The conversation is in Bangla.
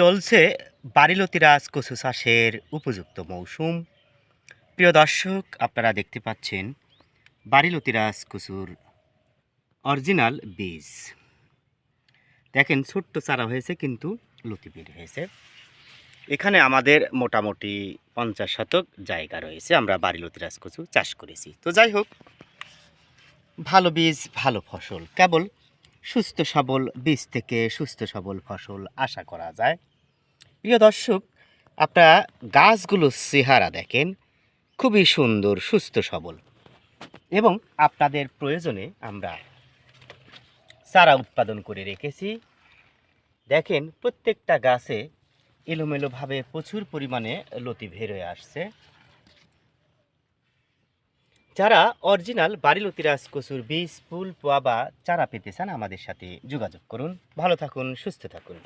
চলছে বারিলতিরাজ কচু চাষের উপযুক্ত মৌসুম। প্রিয় দর্শক, আপনারা দেখতে পাচ্ছেন বারিলতিরাজ কচুর অরিজিনাল বীজ। দেখেন, ছোট্ট চারা হয়েছে, কিন্তু লতি বের হয়েছে। এখানে আমাদের মোটামুটি পঞ্চাশ শতক জায়গা রয়েছে, আমরা বারিলতিরাজ কচু চাষ করেছি। তো যাই হোক, ভালো বীজ, ভালো ফসল, কেবল সুস্থ সবল বীজ থেকে সুস্থ সবল ফসল আশা করা যায়। প্রিয় দর্শক, আপনারা গাছগুলোর চেহারা দেখেন, খুবই সুন্দর, সুস্থ, সবল। এবং আপনাদের প্রয়োজনে আমরা চারা উৎপাদন করে রেখেছি। দেখেন, প্রত্যেকটা গাছে এলোমেলোভাবে প্রচুর পরিমাণে লতি বের হয়ে আসছে। যারা অরিজিনাল বাড়িলতিরাজ কচুর বীজ, ফুল, পোয়া বা চারা পেতে চান আমাদের সাথে যোগাযোগ করুন। ভালো থাকুন, সুস্থ থাকুন।